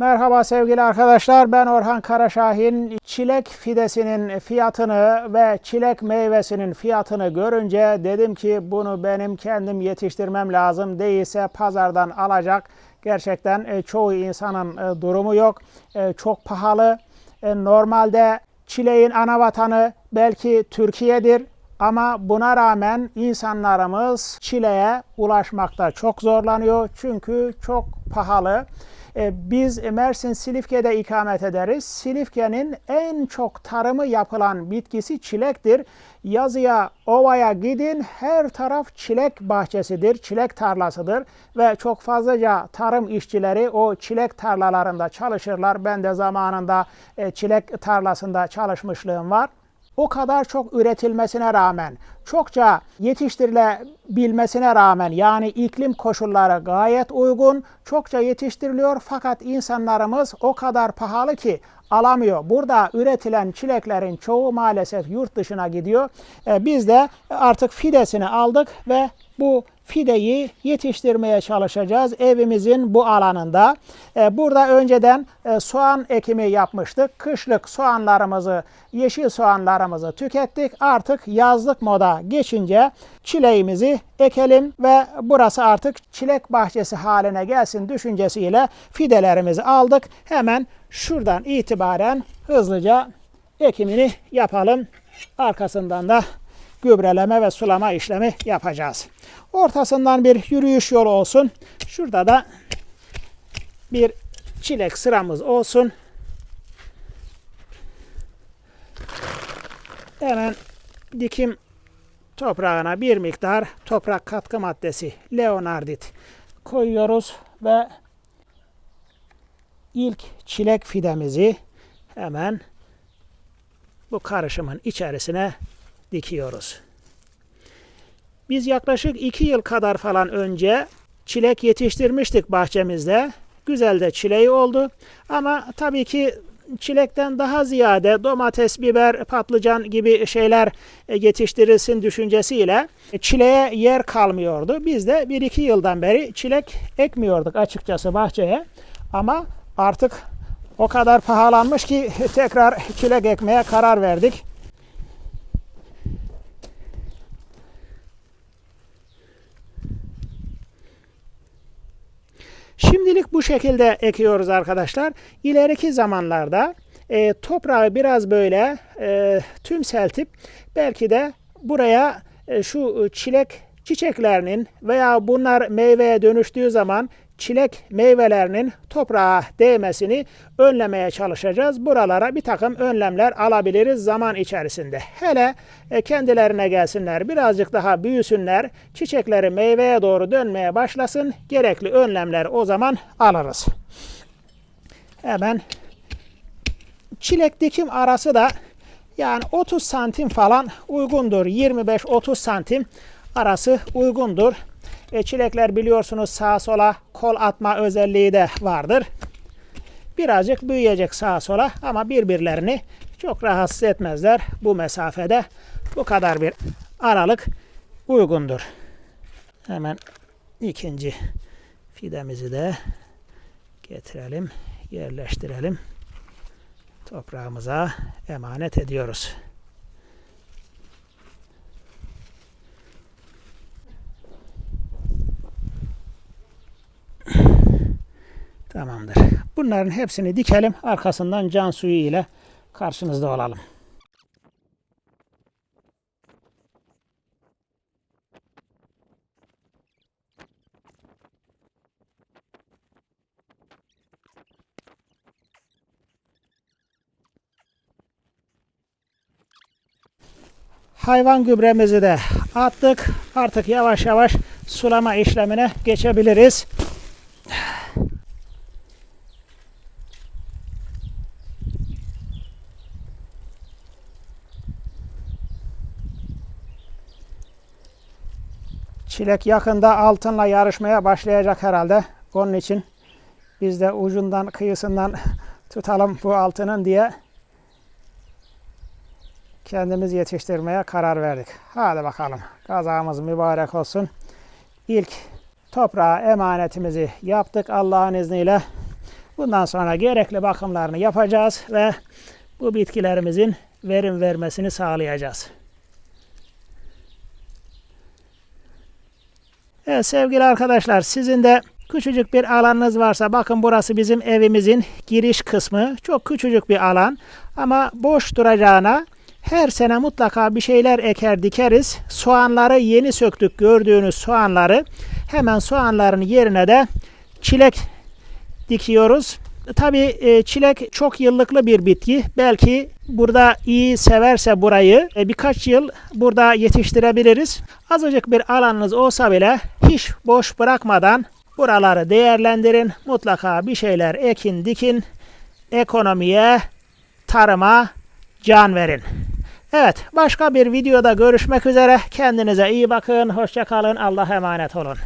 Merhaba sevgili arkadaşlar. Ben Orhan Karaşahin. Çilek fidesinin fiyatını ve çilek meyvesinin fiyatını görünce dedim ki bunu benim kendim yetiştirmem lazım. Değilse pazardan alacak. Gerçekten e, çoğu insanın e, durumu yok. E, Çok pahalı. Normalde çileğin ana vatanı belki Türkiye'dir. Ama buna rağmen insanlarımız çileğe ulaşmakta çok zorlanıyor. Çünkü çok pahalı. E, Biz Mersin Silifke'de ikamet ederiz. Silifke'nin en çok tarımı yapılan bitkisi çilektir. Yazıya, ovaya gidin her taraf çilek bahçesidir, çilek tarlasıdır ve çok fazlaca tarım işçileri o çilek tarlalarında çalışırlar. Ben de zamanında e, çilek tarlasında çalışmışlığım var o kadar çok üretilmesine rağmen, çokça yetiştirilebilmesine rağmen yani iklim koşulları gayet uygun, çokça yetiştiriliyor fakat insanlarımız o kadar pahalı ki alamıyor. Burada üretilen çileklerin çoğu maalesef yurt dışına gidiyor. E, Biz de artık fidesini aldık ve bu fideyi yetiştirmeye çalışacağız evimizin bu alanında. E, Burada önceden e, soğan ekimi yapmıştık. Kışlık soğanlarımızı, yeşil soğanlarımızı tükettik. Artık yazlık moda geçince çileğimizi ekelim ve burası artık çilek bahçesi haline gelsin düşüncesiyle fidelerimizi aldık. Hemen şuradan itibaren hızlıca ekimini yapalım. Arkasından da gübreleme ve sulama işlemi yapacağız. Ortasından bir yürüyüş yolu olsun. Şurada da bir çilek sıramız olsun. Hemen dikim toprağına bir miktar toprak katkı maddesi leonardit koyuyoruz ve ilk çilek fidemizi hemen bu karışımın içerisine dikiyoruz. Biz yaklaşık iki yıl kadar falan önce çilek yetiştirmiştik bahçemizde. Güzel de çileği oldu. Ama tabii ki çilekten daha ziyade domates, biber, patlıcan gibi şeyler e, yetiştirilsin düşüncesiyle çileğe yer kalmıyordu. Biz de bir iki yıldan beri çilek ekmiyorduk açıkçası bahçeye. Ama artık o kadar pahalanmış ki tekrar çilek ekmeye karar verdik. Şimdilik bu şekilde ekiyoruz arkadaşlar. İleriki zamanlarda e, toprağı biraz böyle e, tümseltip belki de buraya e, şu çilek çiçeklerinin veya bunlar meyveye dönüştüğü zaman çilek meyvelerinin toprağa değmesini önlemeye çalışacağız. Buralara bir takım önlemler alabiliriz zaman içerisinde. Hele e, kendilerine gelsinler, birazcık daha büyüsünler, çiçekleri meyveye doğru dönmeye başlasın. Gerekli önlemler o zaman alırız. Hemen çilek dikim arası da yani 30 santim falan uygundur. 25-30 santim arası uygundur. E, çilekler biliyorsunuz sağa sola kol atma özelliği de vardır. Birazcık büyüyecek sağa sola ama birbirlerini çok rahatsız etmezler bu mesafede. Bu kadar bir aralık uygundur. Hemen ikinci fidemizi de getirelim, yerleştirelim. Toprağımıza emanet ediyoruz. Tamamdır. Bunların hepsini dikelim. Arkasından can suyu ile karşınızda olalım. Hayvan gübremizi de attık. Artık yavaş yavaş sulama işlemine geçebiliriz. Çilek yakında altınla yarışmaya başlayacak herhalde. Onun için biz de ucundan kıyısından tutalım bu altının diye kendimiz yetiştirmeye karar verdik. Hadi bakalım. Kazamız mübarek olsun. İlk toprağa emanetimizi yaptık Allah'ın izniyle. Bundan sonra gerekli bakımlarını yapacağız ve bu bitkilerimizin verim vermesini sağlayacağız. Evet sevgili arkadaşlar sizin de küçücük bir alanınız varsa bakın burası bizim evimizin giriş kısmı. Çok küçücük bir alan ama boş duracağına her sene mutlaka bir şeyler eker dikeriz. Soğanları yeni söktük gördüğünüz soğanları hemen soğanların yerine de çilek dikiyoruz. Tabii e, çilek çok yıllıklı bir bitki. Belki burada iyi severse burayı e, birkaç yıl burada yetiştirebiliriz. Azıcık bir alanınız olsa bile hiç boş bırakmadan buraları değerlendirin. Mutlaka bir şeyler ekin, dikin. Ekonomiye, tarıma can verin. Evet, başka bir videoda görüşmek üzere. Kendinize iyi bakın. Hoşça kalın. Allah'a emanet olun.